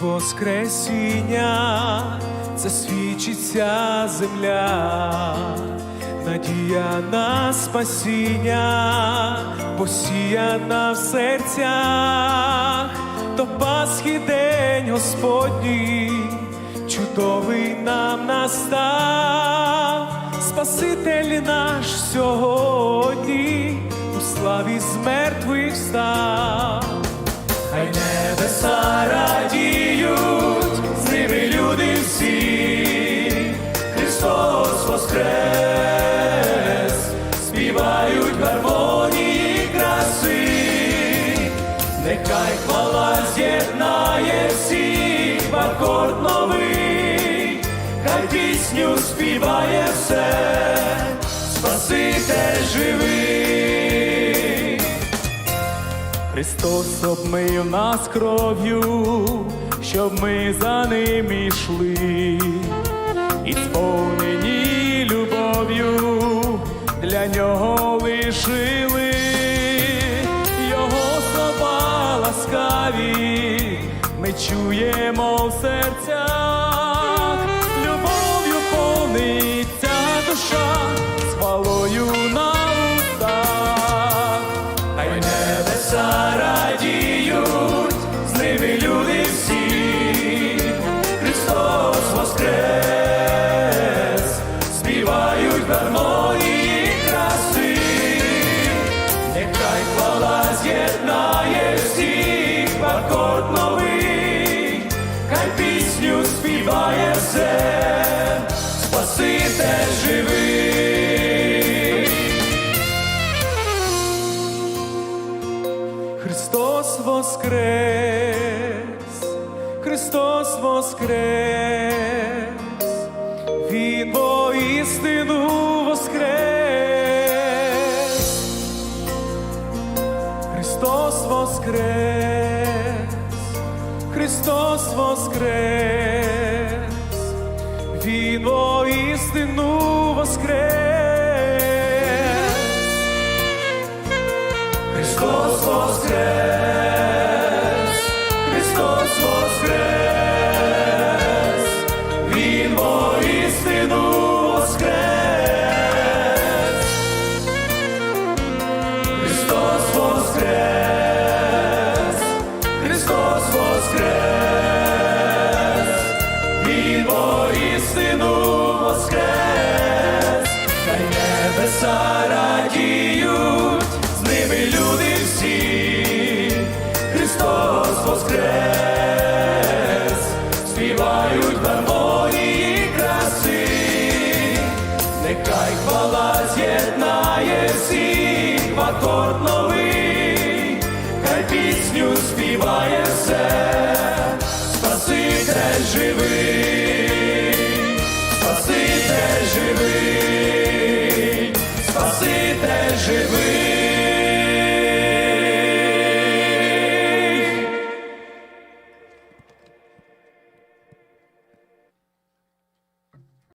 Воскресіння це свідчиться земля, надія на спасіння, посіяна в серцях, то Пасхи день Господній, чудовий нам настав, Спаситель наш сьогодні у славі з мертвих став. Хай небеса нехай хвала з'єднає всіх в акорд новий, хай пісню співає все, Спаситель живий. Христос обмив нас кров'ю, щоб ми за ним ішли, і сповнені любов'ю для нього лишили ласкаві, ми чуємо в серцях, Спаситель живий. Христос воскрес, Христос воскрес, Він воістину воскрес, Христос воскрес, Христос воскрес, Він воістину воскрес. Христос воскрес, з'єднає всіх в акорд новий, хай пісню співає все, Спаситель живий, Спаситель живий.